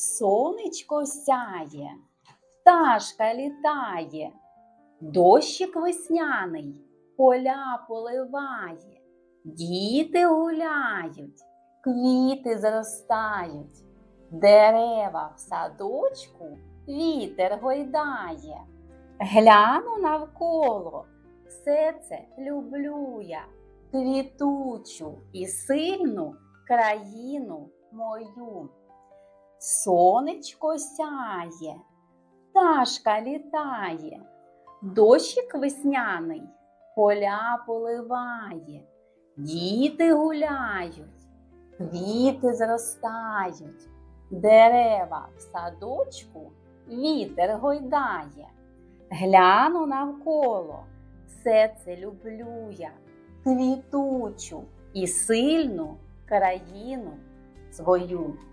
Сонечко сяє, пташка літає, дощик весняний поля поливає, діти гуляють, квіти зростають, дерева в садочку вітер гойдає. Гляну навколо, все це люблю я, квітучу і сильну країну мою. Сонечко сяє, пташка літає, дощик весняний поля поливає, діти гуляють, квіти зростають, дерева в садочку вітер гойдає. Гляну навколо, все це люблю я, квітучу і сильну країну свою.